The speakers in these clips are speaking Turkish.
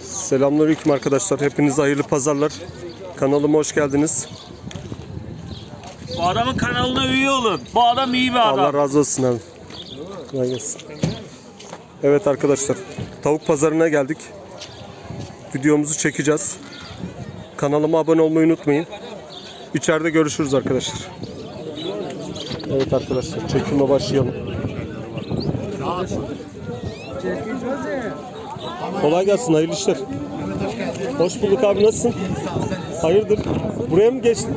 Selamünaleyküm arkadaşlar. Hepinize hayırlı pazarlar. Kanalıma hoş geldiniz. Bu adamın kanalına üye olun. Bu adam iyi bir adam. Allah razı olsun abi. Kolay gelsin. Evet arkadaşlar. Tavuk pazarına geldik. Videomuzu çekeceğiz. Kanalıma abone olmayı unutmayın. İçeride görüşürüz arkadaşlar. Evet arkadaşlar çekime başlayalım. Kolay gelsin, hayırlı işler. Hoş bulduk abi, nasılsın? Hayırdır? Buraya mı geçtin?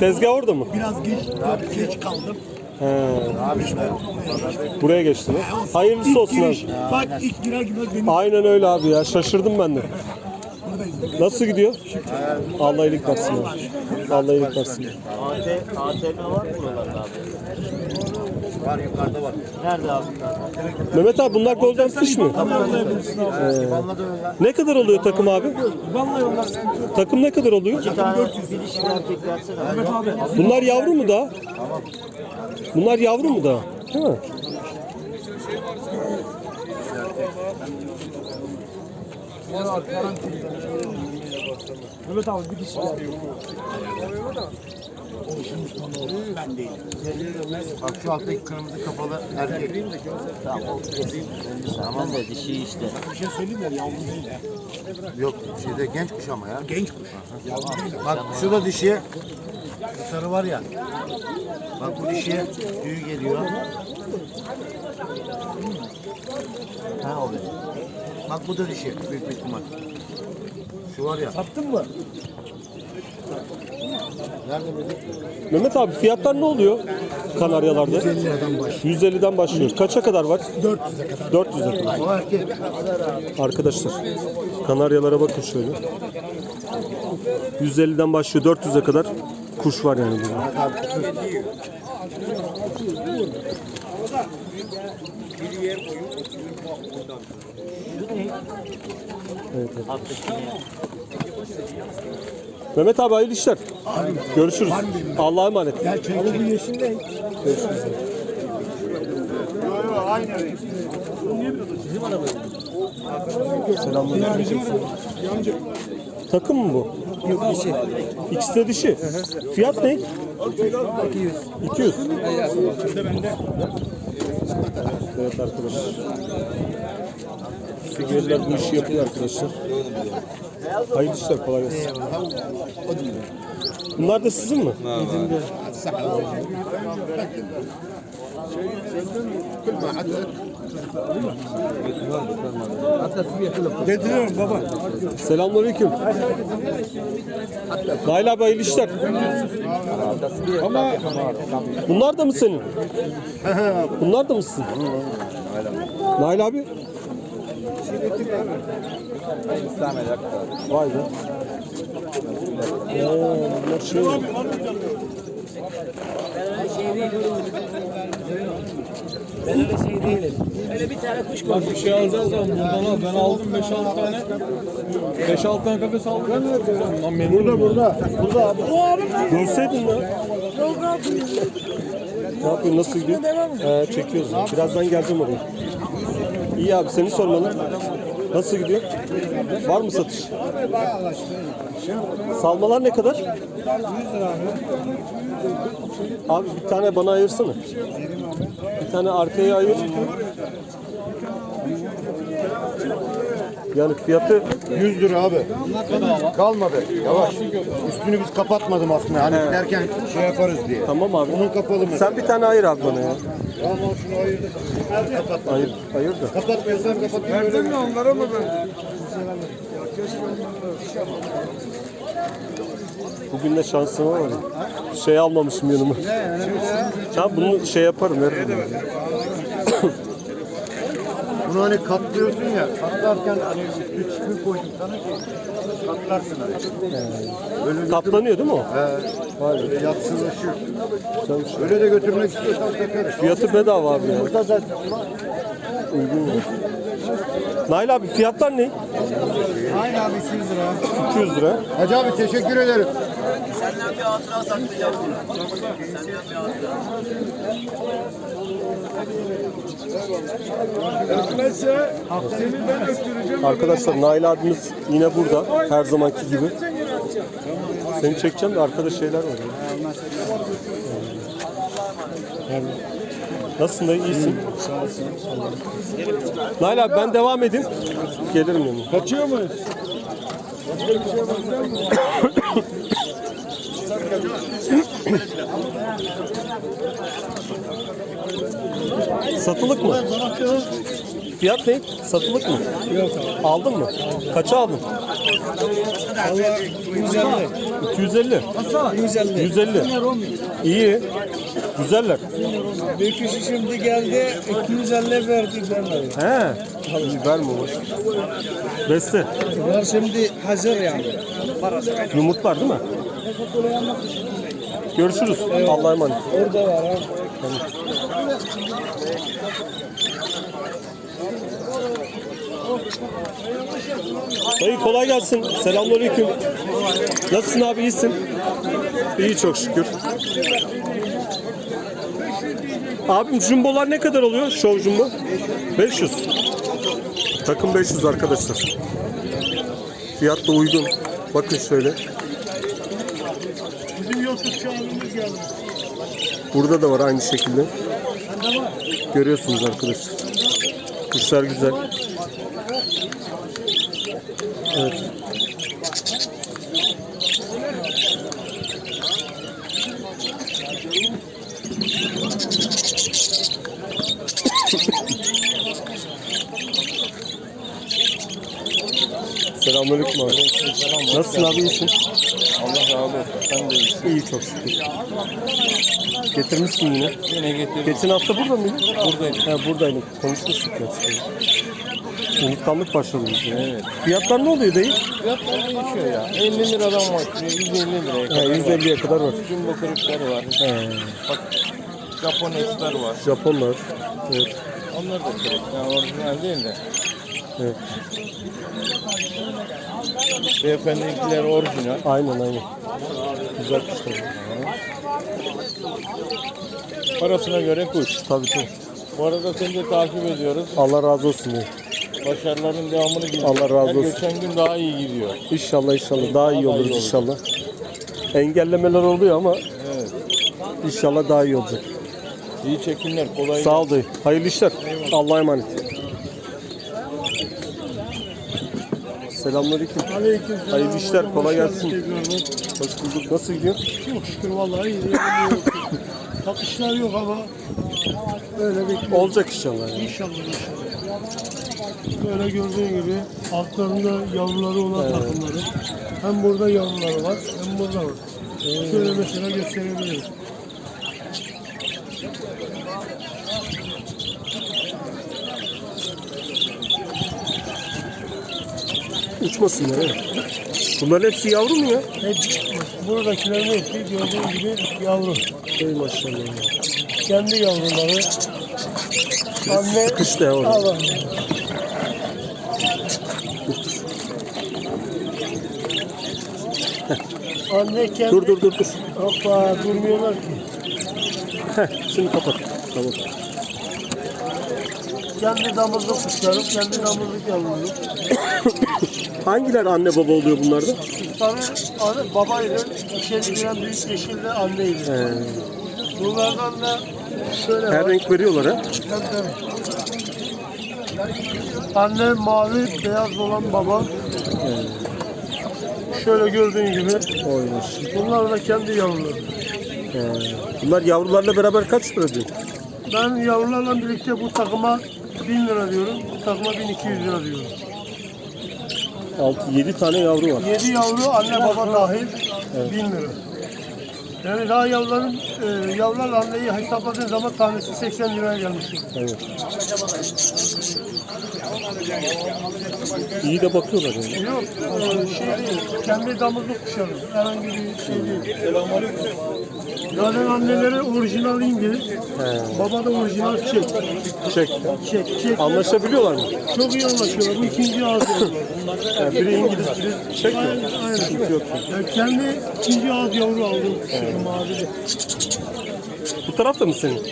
Tezgah orada mı? Biraz geç, geç kaldım. He. Buraya geçtin ha? Hayırlısı olsun abi. Bak ilk girer girmez beni Aynen öyle abi ya. Şaşırdım ben de. Nasıl gidiyor? Allah iyilik versin abi. Allah iyilik versin. AT, ATM var mı buralarda abi? Var yukarıda var. Nerede abi? Mehmet abi bunlar golden fish mi? Vallahi da öyle. Ne kadar oluyor takım abi? Takım ne kadar oluyor? Bir tane bir dişi bir erkek versene abi. Bunlar yavru mu daha? Bunlar yavru mu daha? Değil mi? Evet abi bir dişi var. Bak şu alttaki kırmızı kafalı erkek. Tamam o kesin. Tamam da dişi işte. Bir şey söyleyeyim mi? Yavru değil ya. Yok şeyde genç kuş ama ya. Genç kuş. Bak şu da dişi. Bu sarı var ya. Bak bu dişi tüyü geliyor. Ha o benim. Bak bu da dişi büyük bir ihtimal. Şu var ya. Sattın mı? Nerede böyle? Mehmet abi fiyatlar ne oluyor Kanaryalarda? 50 liradan baş. 150'den başlıyor. Kaça kadar var? 400'e kadar. 400'e kadar. O erkek. Arkadaşlar Kanaryalara bakın şöyle. 150'den başlıyor 400'e kadar kuş var yani burada. Evet, evet. Mehmet abi hayırlı işler. Görüşürüz. Allah'a emanet. Gel çek. Ama bu yeşil ne? Selamünaleyküm. Takım mı bu? Yok dişi. İkisi de dişi. Fiyat ne? 200. 200. Evet arkadaşlar. Figürler bu işi yapıyor arkadaşlar. Hayırlı işler kolay gelsin. Bunlar da sizin mi? Getiriyorum baba. Selamünaleyküm. Abi hayırlı işler. Bunlar da mı senin? Bunlar da mısın? Nail abi. Vay be. Oo, bunlar şey. Bak bir şey alacağız ama buradan al. Ben aldım 5-6 tane. 5-6 tane kafes aldım. Lan memnunum burada burada. Görseydin lan. Ne yapıyorsun? Nasıl gidiyor? Ee, çekiyoruz. Birazdan geleceğim oraya. İyi abi seni sormalı. Nasıl gidiyor? Var mı satış? Salmalar ne kadar? 100 lira abi. bir tane bana ayırsana. Bir tane arkaya ayır. Yani fiyatı 100 lira abi. Kalmadı. Yavaş. Üstünü biz kapatmadım aslında. Hani giderken şey yaparız diye. tamam abi. Onun kapalı mı? Sen bir tane ayır abi bana ya. Tamam şunu ayırdık. Kapat. Ayır, ayır da. Kapatmıyorsan kapat. Verdin mi onlara mı ben? Bugün de şansıma var ya. Şey almamışım yanıma. Ya bunu şey yaparım veririm. Bunu hani katlıyorsun ya. Katlarken hani üstü çipi koydum sana ki katlarsın hani. Böyle Katlanıyor değil mi o? He. Vay be. Böyle yatsılaşıyor. Öyle de götürmek istiyorsan takarız. Fiyatı bedava abi ya. Burada zaten Uygun mu? Nail abi fiyatlar ne? Aynı abi 200 lira. 200 lira. Hacı abi teşekkür ederim. Senden bir hatıra saklayacağım. Senden bir hatıra. Arkadaşlar Nail abimiz yine burada. Her zamanki gibi. Seni çekeceğim de arkada şeyler var. ya. Yani. Nasılsın dayı? İyisin. Nail abi ben devam edeyim. Gelirim yanına. Kaçıyor muyuz? Satılık mı? Fiyat ne? Satılık mı? Yok abi. Aldın mı? Kaça aldın? Allah 150. 250. 150. 150. İyi. Güzeller. Bir kişi şimdi geldi 250 verdi vermedi. He. İyi verme boş. Beste. Bunlar şimdi hazır yani. Yumurtlar değil mi? Görüşürüz. Allah'a emanet. Orada var ha. Dayı kolay gelsin. Selamünaleyküm. Nasılsın abi? İyisin? İyi çok şükür. Abim jumbolar ne kadar oluyor? Show jumbo? 500. Takım 500 arkadaşlar. Fiyat da uygun. Bakın şöyle. Burada da var aynı şekilde. Görüyorsunuz arkadaşlar. Kuşlar güzel. Evet. Selamünaleyküm abi. Nasılsın abi iyisin? Allah razı olsun. Sen de iyisin. İyi çok şükür. Getirmişsin yine. Yine getirdim. Geçen hafta burada mıydın? Buradayım. He buradaydım. Konuşmuştuk ya. Unutkanlık başladı bizde. Evet. Fiyatlar ne oluyor dayı? Fiyatlar değişiyor ya. 50 liradan başlıyor. 150 liraya kadar. 150'ye kadar var. Jumbo kırıkları var. He, Bak Japon esler var. Japonlar. Evet. Onlar da kırık. Yani orijinal değil de. Evet. Beyefendiler orijinal. Aynen aynen. Güzel kuşlar. Parasına göre kuş. Tabii tabii. Bu arada seni de takip ediyoruz. Allah razı olsun diye. Başarıların devamını diliyoruz. Allah razı Her olsun. geçen gün daha iyi gidiyor. İnşallah inşallah daha iyi oluruz inşallah. Engellemeler oluyor ama Evet. inşallah daha iyi olacak. İyi çekimler. Kolay Sağ ol dayı. Hayırlı işler. Allah'a emanet. Selamünaleyküm. Hayırlı işler. Kolay gelsin. Hoş bulduk. Nasıl gidiyor? Çok şükür vallahi iyi. Satışlar yok ama öyle bekliyoruz. Olacak inşallah. Yani. İnşallah inşallah. Böyle gördüğün gibi altlarında yavruları olan takımları. Hem burada yavruları var hem burada var. Şöyle mesela gösterebilirim. Uçmasınlar. Evet. Bunların hepsi yavru mu ya? Hep buradakilerin hepsi gördüğün gibi yavru. Ey maşallah. Kendi yavruları. Anne Sıkıştı ya orada. Allah. Anne kendi... Dur dur dur dur. Hoppa durmuyorlar ki. Heh, şimdi kapat. Tamam. Kendi damızlık kuşları, kendi damızlık yavruları. Hangiler anne baba oluyor bunlarda? Sarı anne, babayla içeri giren büyük yeşille anneydi. He, Bunlardan da şöyle her var. renk veriyorlar ha. Tabii, tabii. Anne mavi, beyaz olan baba. Şöyle gördüğün gibi. Oymuş. Bunlar da kendi yavruları. He. Bunlar yavrularla beraber kaç lira? Ben yavrularla birlikte bu takıma 1000 lira diyorum. Bu takıma 1200 lira diyorum. 6 7 tane yavru var. 7 yavru anne baba dahil 1000 lira. Yani daha yavruların, e, yavrular anneyi hesapladığın zaman tanesi 80 liraya gelmiş. Evet. İyi de bakıyorlar yani. Yok, e, şey değil, kendi damızlık kuşları. Herhangi bir şey değil. Zaten anneleri orijinal İngiliz. Baba da orijinal Çek. Çek. Çek, Çek. Anlaşabiliyorlar mı? Çok iyi anlaşıyorlar. Bu ikinci yavruları. Yani biri İngiliz, biri Çek mi? Aynen. aynen. Sıkıntı yok. Yani kendi ikinci ağız yavru aldım. Evet. Mavili. Bu taraf da mı senin?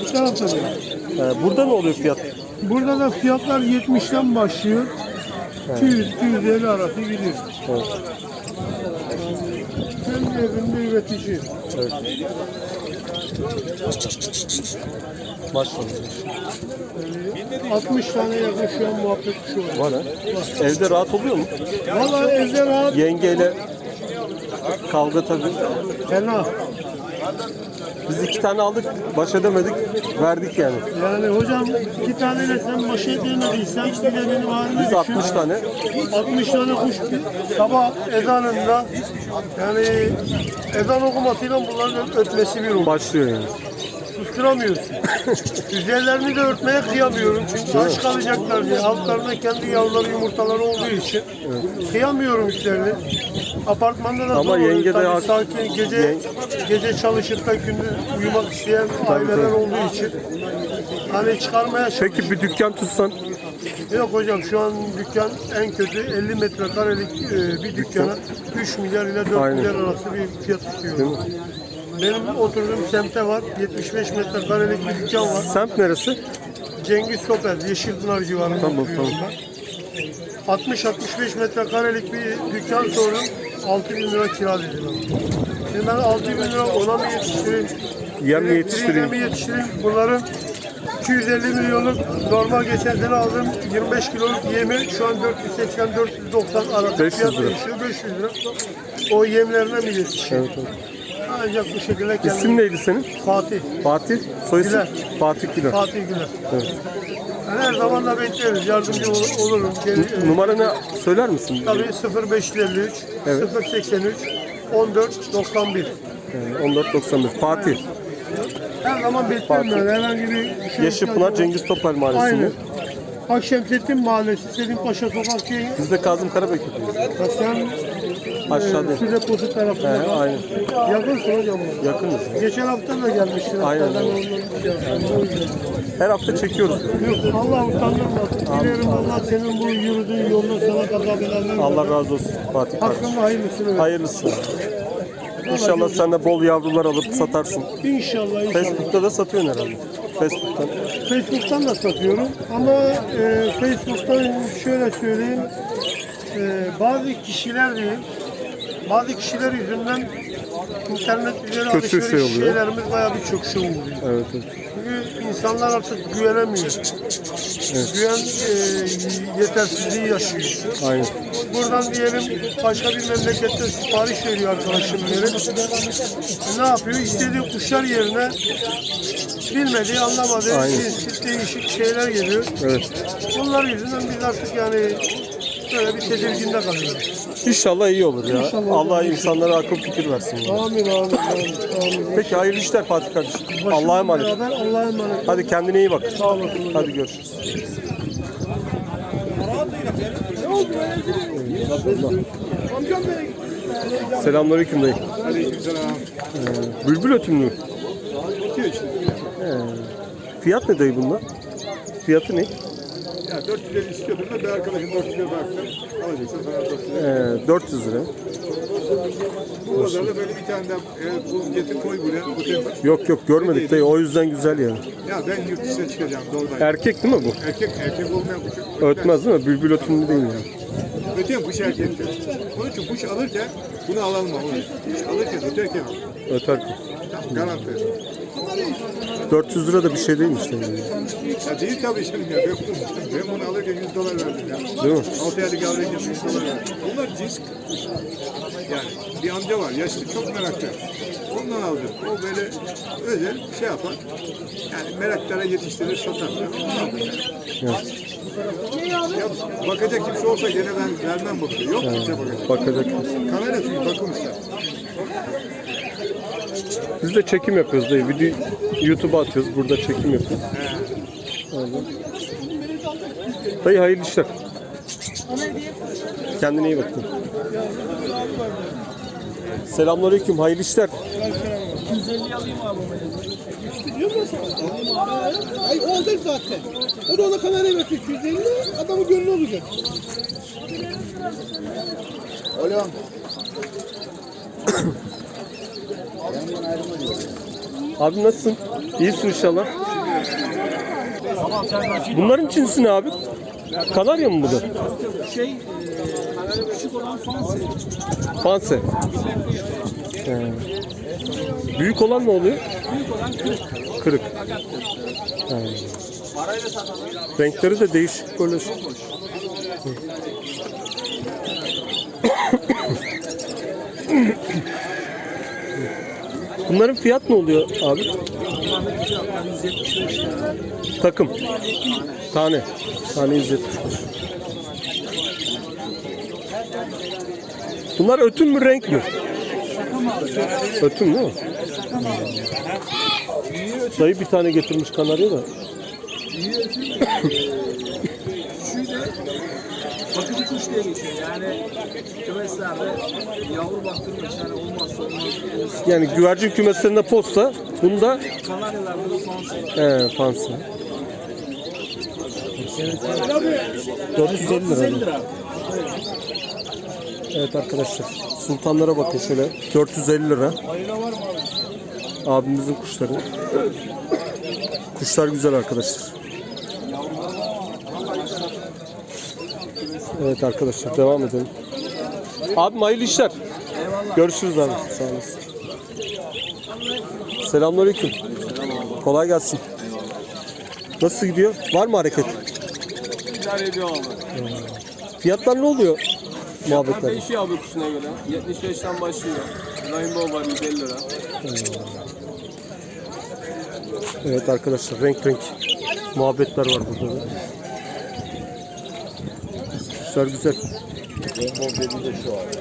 Bu tarafta da. Ee, burada ne oluyor fiyat? Burada da fiyatlar 70'ten başlıyor. 200-250 arası gidiyor. Evet. Kendi evinde üretici. Evet. Maşallah. 60 tane yakın şu an muhabbet kuşu var. Var ha. Evde rahat oluyor mu? Valla evde rahat. Yengeyle kavga tabii. Fena. Biz iki tane aldık, baş edemedik, verdik yani. Yani hocam iki taneyle sen baş edemediysen de benim halimi Biz 60 tane 60 tane kuş sabah ezanında yani ezan okumasıyla bunların ötmesi bir oldu. başlıyor yani. Susturamıyorsun. Üzerlerini de örtmeye kıyamıyorum çünkü aç kalacaklar diye. Altlarında kendi yavruları yumurtaları olduğu için kıyamıyorum üstlerini. Apartmanda da Ama zor oluyor. yenge de Tabii hak- sakin gece gece çalışıp da gündüz uyumak isteyen aileler tabii. olduğu için hani çıkarmaya Peki bir dükkan tutsan Yok hocam şu an dükkan en kötü 50 metrekarelik e, bir dükkana 3 milyar ile 4 Aynen. milyar arası bir fiyat istiyor. Benim oturduğum semtte var 75 metrekarelik bir dükkan var. Semt neresi? Cengiz Topez, Yeşilpınar civarında Tamam, ben. 60-65 metrekarelik bir dükkan sordum. 6 bin lira kira dediler. Şimdi ben 6 bin lira ona mı yetiştireyim? Yem mi yetiştireyim? mi yetiştireyim? Bunların 250 milyonluk normal geçen sene aldığım 25 kiloluk yemi şu an 480-490 arası 500 fiyat lira. değişiyor 500 lira. O yemlerine mi yetişiyor? Evet, evet. Ancak bu şekilde kendim İsim neydi senin? Fatih. Fatih. Soy isim? Güler. Fatih Güler. Fatih Güler. Evet. Ben her zaman da bekleriz. Yardımcı ol- olurum. Gel- Numaranı söyler misin? Tabii 0553 Evet. 083 14 91. Ee, 1491. Fatih. Her zaman beklerim yani herhangi bir şey. Yeşilpınar Cengiz Topal Mahallesi'nde. Aynen. Akşemsettin Mahallesi, Selim Paşa Sokak şey. Biz de Kazım Karabek yapıyoruz. Sen Aşağıda. e, şu deposu tarafında. He, aynen. Yakınsın hocam bana. Yakınız. Geçen hafta da gelmiştin. Aynen. Şey yaptım. Her hafta çekiyoruz. Yok Allah utandırmasın. Dilerim Allah senin bu yürüdüğün yolda sana kaza bela vermesin. Allah razı olsun Fatih kardeşim. Hakkında hayırlısını ver. Hayırlısı. İnşallah sen de bol yavrular alıp satarsın. İnşallah inşallah. Facebook'ta da satıyorsun herhalde. Facebook'tan. Facebook'tan da satıyorum ama e, Facebook'tan şöyle söyleyeyim e, bazı kişiler diyeyim bazı kişiler yüzünden internet üzeri Kötü alışveriş şey oluyor. şeylerimiz bayağı birçok şey oluyor. Evet, evet. Çünkü insanlar artık güvenemiyor. Güven e, yetersizliği yaşıyor. Aynen. Buradan diyelim başka bir memlekette sipariş veriyor arkadaşım biri. Ne yapıyor? İstediği kuşlar yerine bilmediği, anlamadığı Aynen. değişik şeyler geliyor. Evet. Bunlar yüzünden biz artık yani böyle bir tedirginde kalıyoruz. İnşallah iyi olur ya. İnşallah. Allah insanlara akıl fikir versin. ya. Amin, amin, amin. amin. Peki hayırlı işler Fatih kardeşim. Allah'a emanet. Beraber Allah'a emanet. Hadi kendine iyi bak. Sağ olasın. Hadi görüşürüz. Selamünaleyküm dayı. Ee, bülbül ötüm mü? Ee, fiyat ne dayı bunlar? Fiyatı ne? Ya 450 istiyordum da bir arkadaşım 400 lira bıraktım. Alacaksan sana 400 lira. Ee, 400 lira. Bu pazarda böyle bir tane daha e, bul getir koy buraya. Bu tepki. Yok yok görmedik dayı o yüzden güzel yani. Ya ben yurt dışına çıkacağım doğrudan. Erkek değil mi bu? Erkek, erkek olmayan kuş. Ötmez değil mi? Bülbül ötümlü değil yani. Öteyen kuş erkektir. Onun için kuş alırken bunu alalım. Kuş alırken öterken al. Öter ki. Tamam, garanti. 400 lira da bir şey değilmiş yani. Ya değil tabii şimdi ya. Ben, bunu- alırken 100 dolar verdim ya. Değil mi? 6 aylık alırken 100 dolar verdim. Bunlar kuş. Yani bir amca var yaşlı çok meraklı. Ondan aldım. O böyle özel şey yapar. Yani meraklara yetiştirir satar. Ben ondan aldım yani. Ya bakacak kimse olsa gene ben vermem bunu. Yok kimse bakacak. Bakacak. Kamera çünkü bakım ister. Biz de çekim yapıyoruz dayı. Video YouTube'a atıyoruz. Burada çekim yapıyoruz. Öyle. Dayı hayırlı işler. Kendine iyi bak. Selamünaleyküm. Hayırlı işler. 250 alayım abi. Diyorum ya sana. Ay o olacak zaten. O da ona kameraya bakıyor 250. Adamın gönlü olacak. Oğlum. Abi nasılsın? İyisin inşallah. Bunların cinsi ne abi? Kanarya mı bu da? Şey, e, küçük olan. Fanse. He. Büyük olan ne oluyor? Büyük olan kırık. Kırık. He. Renkleri de değişik böyle. şey. Bunların fiyat ne oluyor abi? Bunlardaki fiyatlar 175 lira. Takım. Tane. Tane 175. Bunlar ötüm mü renk mi? Ötüm değil mi? Dayı bir tane getirmiş kanarya da. Şu da bakıcı kuş diye geçiyor. Yani kümeslerde yavru olmazsa olmaz. Yani güvercin kümeslerinde posta. Bunda Kanaryalarda da fansi. ee, fansı. 450 lira. 150 lira. Evet arkadaşlar. Sultanlara bakın şöyle. 450 lira. Abimizin kuşları. Kuşlar güzel arkadaşlar. Evet arkadaşlar devam edelim. Abim hayırlı işler. Görüşürüz abi. Sağ olasın. Selamünaleyküm. Kolay gelsin. Nasıl gidiyor? Var mı hareket? İdare ediyor abi. Fiyatlar ne oluyor? Muhabbetler. Değişiyor abi kuşuna göre. 75'ten başlıyor. Rainbow var 150 lira. Evet arkadaşlar renk renk muhabbetler var burada da. Kuşlar güzel. Rainbow Baby de şu abi.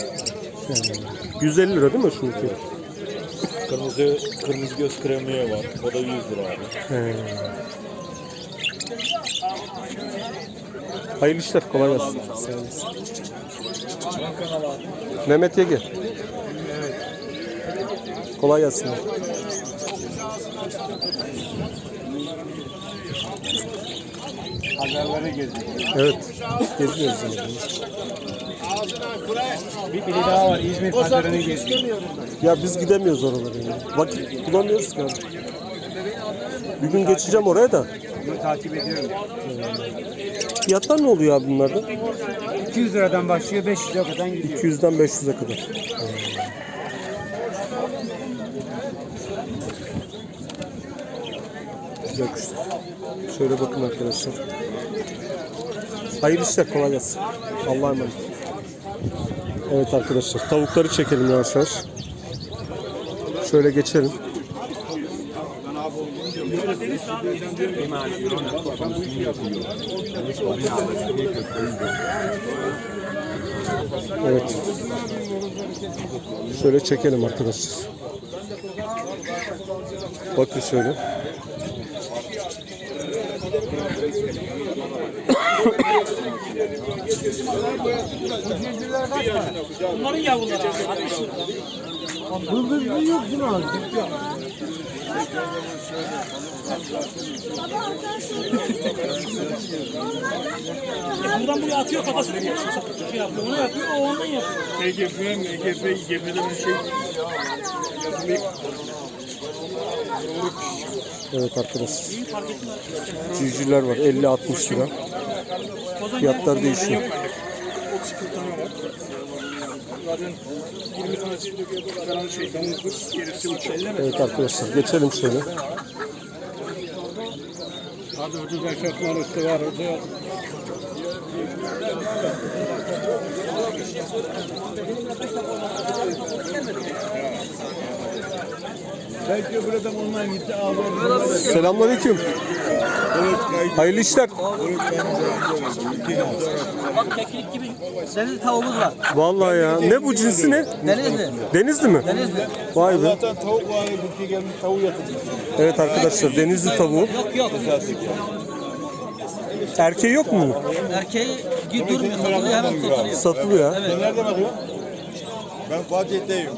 Yani 150 lira değil mi şununki? Kırmızı, kırmızı göz kremiye var. O da 100 lira abi. He. Hayırlı işler kolay gelsin. Sağ olasın. Mehmet Yege. Kolay gelsin. Haberlere gezdik. Evet. Geziyoruz yani. Bir biri daha var. İzmir pazarını gezdik. Ya biz gidemiyoruz oralara. Yani. Vakit bulamıyoruz ki abi. Bir gün geçeceğim oraya da. Bunu takip ediyorum. Fiyatlar ne oluyor abi bunlarda? 200 liradan başlıyor 500'e kadar gidiyor. 200'den 500'e kadar. Güzel kuşlar. Şöyle bakın arkadaşlar. Hayırlı işler kolay gelsin. Allah'a emanet. Evet arkadaşlar tavukları çekelim yavaş yavaş. Şöyle geçelim. Evet. Şöyle çekelim arkadaşlar. Bakın şöyle. Bunların yavruları abi. 60 lira. yok abi? Buradan buraya atıyor kafasını. Şey yapıyor. Onu yapıyor. O ondan yapıyor. EGF? EGF, EGF'de bir şey. Evet arkadaşlar. Civcivler var 50-60 lira. Fiyatlar değişiyor. Zaten 20 tanesi falan şey, damızlık, gerisi uçak. Evet arkadaşlar geçelim şöyle. Hadi ucuz aşağıtma üstü var. Orada Belki buradan onlar gitti abi. Selamünaleyküm. Hayırlı işler. Bak keklik gibi deniz tavuğumuz var. Vallahi ya. Ne bu cinsi ne? Denizli. Denizli mi? Denizli. Vay be. Zaten tavuk var. Ülke gelmiş tavuğu yatırmış. Evet arkadaşlar denizli tavuğu. Yok yok. Erkeği yok mu? Erkeği durmuyor. Satılıyor hemen satılıyor. Satılıyor ha. Nerede bakıyor? Ben Fatih'teyim.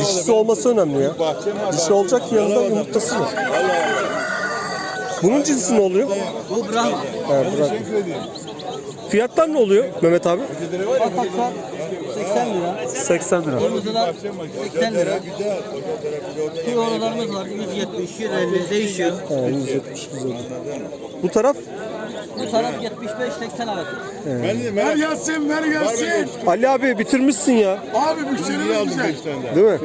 Dişisi olması önemli ya. Dişi olacak ki yanında yumurtası var. Bunun cinsi ne oluyor? Bu Brahma. He, bırak. Fiyatlar ne oluyor Mehmet abi? Pataklar 80 lira. 80 lira. Kırmızılar 80 lira. Piyolarımız var 170, 150 değişiyor. He, 170 güzel. Bu taraf Bu taraf 75-80 arası. Ver gelsin, ver gelsin. Ali abi bitirmişsin ya. Abi müşterimiz güzel. Değil mi?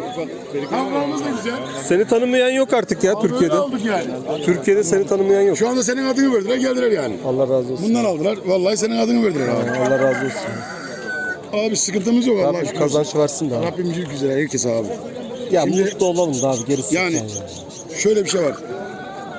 Kavramımız da güzel. Seni tanımayan yok artık ya Türkiye'de. Böyle aldık yani. Türkiye'de seni tanımayan yok. Şu anda senin adını verdiler, geldiler yani. Allah razı olsun. Bundan aldılar. Vallahi senin adını verdiler abi. Allah razı olsun. Abi sıkıntımız yok Rabbim şükür. kazanç versin de abi. Rabbim güzel herkese abi. Ya Şimdi- mutlu olalım da abi gerisi. Yani yani. şöyle bir şey var.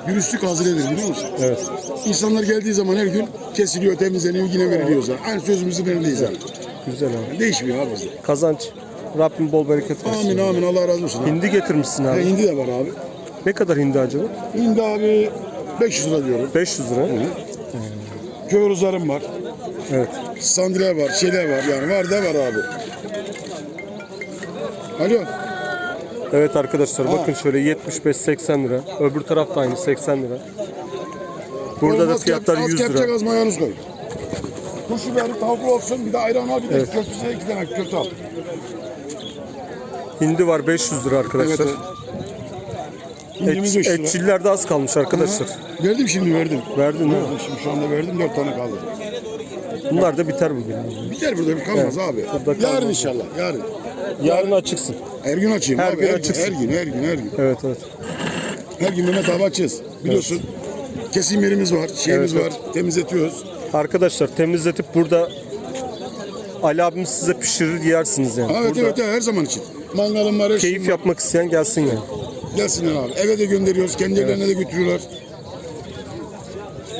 Dürüstlük hazır edilir biliyor musun? Evet. İnsanlar geldiği zaman her gün kesiliyor, temizleniyor, yine veriliyor zaten. Aynı sözümüzün önündeyiz yani. Güzel abi. Değişmiyor abi bizde. Kazanç. Rabbim bol bereket versin. Amin amin Allah razı olsun. Abi. Hindi getirmişsin abi. hindi de var abi. Ne kadar hindi acaba? Hindi abi 500 lira diyorum. 500 lira. Kövruzlarım var. Evet. Sandiler var, şeyler var yani var da var abi. Alo. Evet arkadaşlar bakın şöyle 75-80 lira. Öbür taraf da aynı 80 lira. Burada da fiyatlar kep- 100 Az kepçe lira. az koy. Turşu ver, tavuklu olsun, bir de ayran al, bir de köftesine iki tane köfte al. Hindi var 500 lira Evet, arkadaşlar. evet. Hindimiz Et, 500 lira. etçillerde az kalmış arkadaşlar. Verdim şimdi verdim. Verdin değil mi? Verdim, Şimdi şu anda verdim, dört tane kaldı. Bunlar da biter bugün. Biter burada bir kalmaz abi. burada kalmaz. Yarın inşallah, yarın. Yarın açıksın. Her gün açayım Her abi, gün her, açıksın. her gün, her gün, her gün. Evet evet. Her gün Mehmet abi açacağız. Biliyorsun. Kesim yerimiz var, şeyimiz Evet, var, temizletiyoruz. Arkadaşlar temizletip burada Ali abim size pişirir yersiniz yani. Evet burada evet evet, her zaman için. Mangalım var, her şeyim keyif var. yapmak isteyen gelsin yani. Gelsinler abi. Eve de gönderiyoruz, kendi evlerine de götürüyorlar.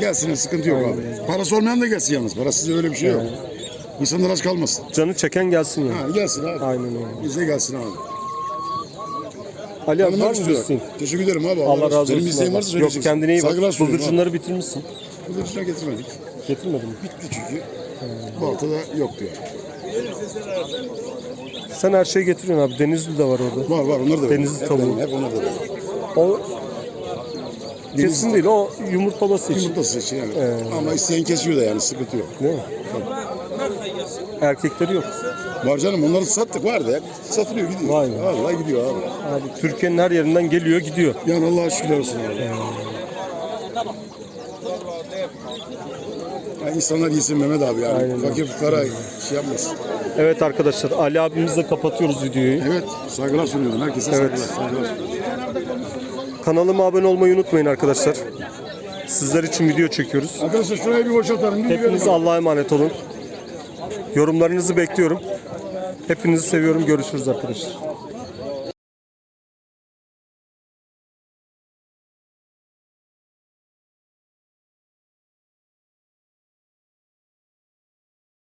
Gelsinler, sıkıntı yok abi. Parası olmayan da gelsin yalnız. Parasız öyle bir şey yok. İnsanlar aç kalmasın. Canı çeken gelsin yani. Ha, gelsin abi. Aynen öyle. Bize gelsin abi. Ali abi var Tanımak mı istiyorlar. isteğin? Teşekkür ederim abi. Allah razı olsun. Senin bir isteğin varsa Yok söyleyeceksin. kendine iyi bak. Saygılar sunuyorum Bıldırcınları bitirmişsin. Bıldırcına getirmedik. Getirmedin mi? Bitti çünkü. Bu haftada yoktu yani. Sen her şeyi getiriyorsun abi. Denizli de var orada. Var var onlar da var. Denizli hep tavuğu. benim, Hep onlar da var. O kesin değil. O yumurtlaması için. Yumurtası için yani. Ama isteyen kesiyor da yani sıkıntı yok. Değil mi? Erkekleri yok. Var canım onları sattık vardı hep. Satılıyor gidiyor. Vay be. Vallahi gidiyor abi. Abi Türkiye'nin her yerinden geliyor gidiyor. Yani Allah'a şükürler olsun abi. Yani insanlar yesin Mehmet abi yani. Aynen. Fakir fukara şey yapmasın. Evet arkadaşlar Ali abimizle kapatıyoruz videoyu. Evet saygılar sunuyorum. Herkese Evet. saygılar. saygılar. Kanalıma abone olmayı unutmayın arkadaşlar. Sizler için video çekiyoruz. Arkadaşlar şurayı bir boşaltalım. Hepiniz. Allah'a emanet olun. Yorumlarınızı bekliyorum. Hepinizi seviyorum. Görüşürüz arkadaşlar.